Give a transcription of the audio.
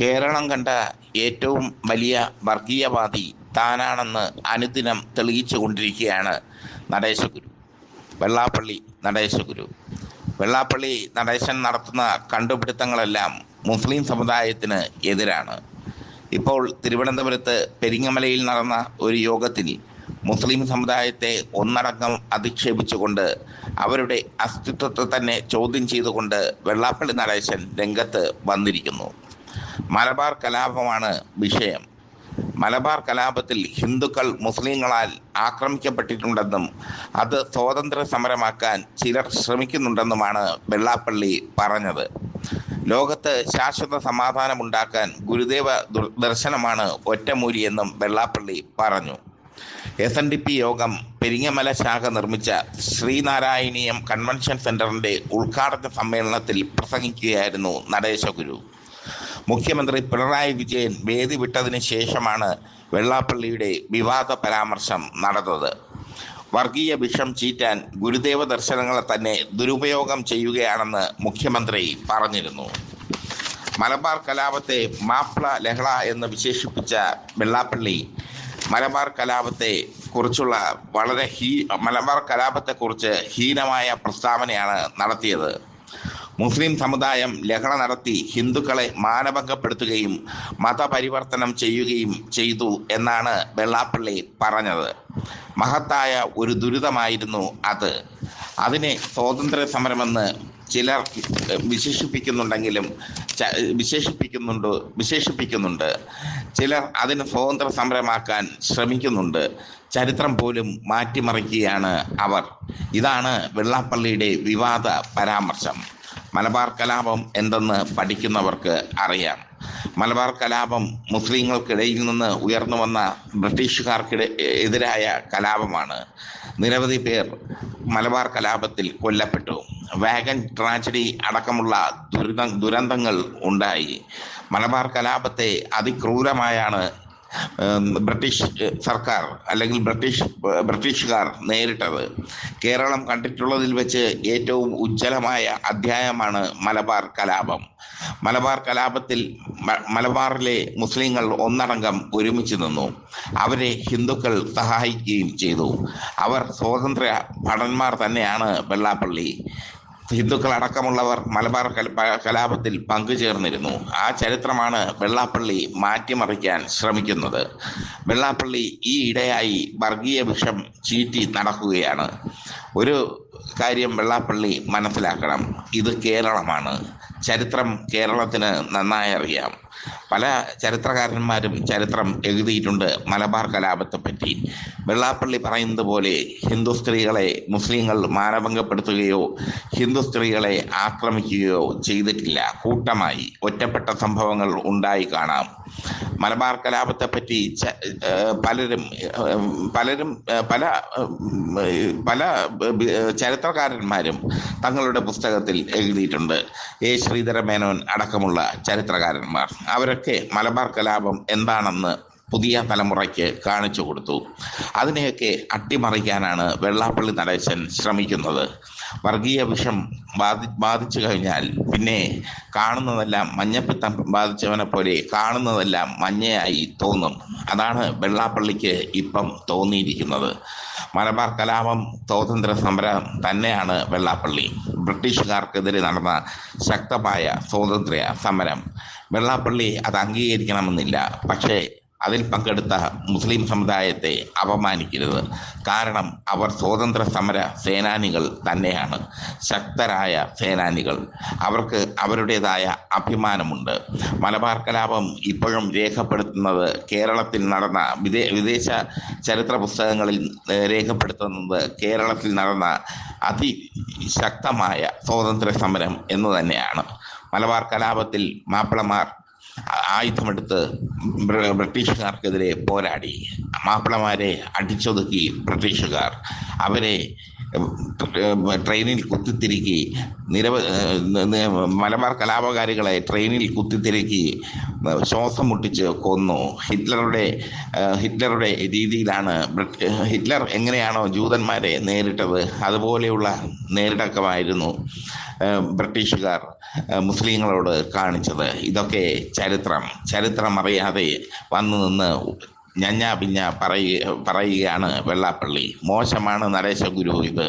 കേരളം കണ്ട ഏറ്റവും വലിയ വർഗീയവാദി താനാണെന്ന് അനുദിനം തെളിയിച്ചു കൊണ്ടിരിക്കുകയാണ് നടേശഗുരു വെള്ളാപ്പള്ളി നടേശഗുരു വെള്ളാപ്പള്ളി നടേശൻ നടത്തുന്ന കണ്ടുപിടുത്തങ്ങളെല്ലാം മുസ്ലിം സമുദായത്തിന് എതിരാണ്. ഇപ്പോൾ തിരുവനന്തപുരത്ത് പെരിങ്ങമലയിൽ നടന്ന ഒരു യോഗത്തിൽ മുസ്ലിം സമുദായത്തെ ഒന്നടങ്കം അധിക്ഷേപിച്ചുകൊണ്ട് അവരുടെ അസ്തിത്വത്തെ തന്നെ ചോദ്യം ചെയ്തുകൊണ്ട് വെള്ളാപ്പള്ളി നടേശൻ രംഗത്ത് വന്നിരിക്കുന്നു. മലബാർ കലാപമാണ് വിഷയം. മലബാർ കലാപത്തിൽ ഹിന്ദുക്കൾ മുസ്ലിങ്ങളാൽ ആക്രമിക്കപ്പെട്ടിട്ടുണ്ടെന്നും അത് സ്വാതന്ത്ര്യ സമരമാക്കാൻ ചിലർ ശ്രമിക്കുന്നുണ്ടെന്നുമാണ് വെള്ളാപ്പള്ളി പറഞ്ഞത്. ലോകത്ത് ശാശ്വത സമാധാനമുണ്ടാക്കാൻ ഗുരുദേവ ദർശനമാണ് ഒറ്റമൂരിയെന്നും വെള്ളാപ്പള്ളി പറഞ്ഞു. എസ് എൻ ഡി പി യോഗം പെരിങ്ങമല ശാഖ നിർമ്മിച്ച ശ്രീനാരായണീയം കൺവെൻഷൻ സെന്ററിന്റെ ഉദ്ഘാടന സമ്മേളനത്തിൽ പ്രസംഗിക്കുകയായിരുന്നു നടേശഗുരു. മുഖ്യമന്ത്രി പിണറായി വിജയൻ വേദി വിട്ടതിന് ശേഷമാണ് വെള്ളാപ്പള്ളിയുടെ വിവാദ പരാമർശം നടന്നത്. വർഗീയ വിഷം ചീറ്റാൻ ഗുരുദേവ ദർശനങ്ങളെ തന്നെ ദുരുപയോഗം ചെയ്യുകയാണെന്ന് മുഖ്യമന്ത്രി പറഞ്ഞിരുന്നു. മലബാർ കലാപത്തെ മാപ്പിള ലഹള എന്ന് വിശേഷിപ്പിച്ച വെള്ളാപ്പള്ളി മലബാർ കലാപത്തെ കുറിച്ചുള്ള വളരെ ഹീ മലബാർ കലാപത്തെക്കുറിച്ച് ഹീനമായ പ്രസ്താവനയാണ് നടത്തിയത്. മുസ്ലിം സമുദായം ലഹള നടത്തി ഹിന്ദുക്കളെ മാനഭംഗപ്പെടുത്തുകയും മതപരിവർത്തനം ചെയ്യുകയും ചെയ്തു എന്നാണ് വെള്ളാപ്പള്ളി പറഞ്ഞത്. മഹത്തായ ഒരു ദുരിതമായിരുന്നു അത്. അതിനെ സ്വാതന്ത്ര്യ സമരമെന്ന് ചിലർ വിശേഷിപ്പിക്കുന്നുണ്ടെങ്കിലും വിശേഷിപ്പിക്കുന്നുണ്ട് വിശേഷിപ്പിക്കുന്നുണ്ട്. ചിലർ അതിന് സ്വാതന്ത്ര്യ സമരമാക്കാൻ ശ്രമിക്കുന്നുണ്ട്. ചരിത്രം പോലും മാറ്റിമറിക്കുകയാണ് അവർ. ഇതാണ് വെള്ളാപ്പള്ളിയുടെ വിവാദ പരാമർശം. മലബാർ കലാപം എന്തെന്ന് പഠിക്കുന്നവർക്ക് അറിയാം. മലബാർ കലാപം മുസ്ലിങ്ങൾക്കിടയിൽ നിന്ന് ഉയർന്നു വന്ന ബ്രിട്ടീഷുകാർക്കിടെ എതിരായ കലാപമാണ്. നിരവധി പേർ മലബാർ കലാപത്തിൽ കൊല്ലപ്പെട്ടു. വാഗൻ ട്രാജഡി അടക്കമുള്ള ദുരിത ദുരന്തങ്ങൾ ഉണ്ടായി. മലബാർ കലാപത്തെ അതിക്രൂരമായാണ് ബ്രിട്ടീഷ് സർക്കാർ അല്ലെങ്കിൽ ബ്രിട്ടീഷ് ബ്രിട്ടീഷുകാർ നേരിട്ടത്. കേരളം കണ്ടിട്ടുള്ളതിൽ വെച്ച് ഏറ്റവും ഉജ്ജ്വലമായ അധ്യായമാണ് മലബാർ കലാപം. മലബാർ കലാപത്തിൽ മലബാറിലെ മുസ്ലിങ്ങൾ ഒന്നടങ്കം ഒരുമിച്ച് നിന്നു. അവരെ ഹിന്ദുക്കൾ സഹായിക്കുകയും ചെയ്തു. അവർ സ്വാതന്ത്ര്യ ഭടന്മാർ തന്നെയാണ് വെള്ളാപ്പള്ളി. ഹിന്ദുക്കൾ അടക്കമുള്ളവർ മലബാർ കലാപത്തിൽ പങ്കുചേർന്നിരുന്നു. ആ ചരിത്രമാണ് വെള്ളാപ്പള്ളി മാറ്റിമറിക്കാൻ ശ്രമിക്കുന്നത്. വെള്ളാപ്പള്ളി ഈ ഇടയായി വർഗീയ വിഷം ചീറ്റി നടക്കുകയാണ്. ഒരു കാര്യം വെള്ളാപ്പള്ളി മനസ്സിലാക്കണം. ഇത് കേരളമാണ്. ചരിത്രം കേരളത്തിന് നന്നായി അറിയാം. പല ചരിത്രകാരന്മാരും ചരിത്രം എഴുതിയിട്ടുണ്ട് മലബാർ കലാപത്തെ പറ്റി. വെള്ളാപ്പള്ളി പറയുന്നത് പോലെ ഹിന്ദു സ്ത്രീകളെ മുസ്ലിങ്ങൾ മാനഭംഗപ്പെടുത്തുകയോ ഹിന്ദു സ്ത്രീകളെ ആക്രമിക്കുകയോ ചെയ്തിട്ടില്ല. കൂട്ടമായി ഒറ്റപ്പെട്ട സംഭവങ്ങൾ ഉണ്ടായി കാണാം. മലബാർ കലാപത്തെ പറ്റി പലരും പലരും പല പല ചരിത്രകാരന്മാരും തങ്ങളുടെ പുസ്തകത്തിൽ എഴുതിയിട്ടുണ്ട്. എ ശ്രീധര മേനോൻ അടക്കമുള്ള ചരിത്രകാരന്മാർ. അവരൊക്കെ മലബാർ കലാപം എന്താണെന്ന് പുതിയ തലമുറയ്ക്ക് കാണിച്ചു കൊടുത്തു. അതിനെയൊക്കെ അട്ടിമറിക്കാനാണ് വെള്ളാപ്പള്ളി നടേശൻ ശ്രമിക്കുന്നത്. വർഗീയ വിഷം ബാധി ബാധിച്ചു കഴിഞ്ഞാൽ പിന്നെ കാണുന്നതെല്ലാം മഞ്ഞപ്പിത്തം ബാധിച്ചവനെ പോലെ കാണുന്നതെല്ലാം മഞ്ഞയായി തോന്നും. അതാണ് വെള്ളാപ്പള്ളിക്ക് ഇപ്പം തോന്നിയിരിക്കുന്നത്. മലബാർ കലാപം സ്വാതന്ത്ര്യ സമരം തന്നെയാണ് വെള്ളാപ്പള്ളി. ബ്രിട്ടീഷുകാർക്കെതിരെ നടന്ന ശക്തമായ സ്വാതന്ത്ര്യ സമരം വെള്ളാപ്പള്ളി അത് അംഗീകരിക്കണമെന്നില്ല. പക്ഷേ അതിൽ പങ്കെടുത്ത മുസ്ലിം സമുദായത്തെ അപമാനിക്കരുത്. കാരണം അവർ സ്വാതന്ത്ര്യ സമര സേനാനികൾ തന്നെയാണ്. ശക്തരായ സേനാനികൾ. അവർക്ക് അവരുടേതായ അഭിമാനമുണ്ട്. മലബാർ കലാപം ഇപ്പോഴും രേഖപ്പെടുത്തുന്നത് കേരളത്തിൽ നടന്ന വിദേ വിദേശ ചരിത്ര പുസ്തകങ്ങളിൽ രേഖപ്പെടുത്തുന്നത് കേരളത്തിൽ നടന്ന അതിശക്തമായ സ്വാതന്ത്ര്യ സമരം എന്ന് തന്നെയാണ്. മലബാർ കലാപത്തിൽ മാപ്പിളമാർ ആയുധമെടുത്ത് ബ്ര- ബ്രിട്ടീഷുകാർക്കെതിരെ പോരാടി. മാപ്പിളമാരെ അടിച്ചൊതുക്കി ബ്രിട്ടീഷുകാർ. അവരെ ട്രെയിനിൽ കുത്തിത്തിരുക്കി നിരവധി മലബാർ കലാപകാരികളെ ട്രെയിനിൽ കുത്തിത്തിരുക്കി ശ്വാസം മുട്ടിച്ച് കൊന്നു. ഹിറ്റ്ലറുടെ ഹിറ്റ്ലറുടെ രീതിയിലാണ് ഹിറ്റ്ലർ എങ്ങനെയാണോ ജൂതന്മാരെ നേരിട്ടത് അതുപോലെയുള്ള നേരിടക്കമായിരുന്നു ബ്രിട്ടീഷുകാർ മുസ്ലിങ്ങളോട് കാണിച്ചത്. ഇതൊക്കെ ചരിത്രം. ചരിത്രം അറിയാതെ വന്നു നിന്ന് ഞഞ്ഞാ പിഞ്ഞ പറയുക പറയുകയാണ് വെള്ളാപ്പള്ളി. മോശമാണ് നരേശ ഗുരു ഇത്.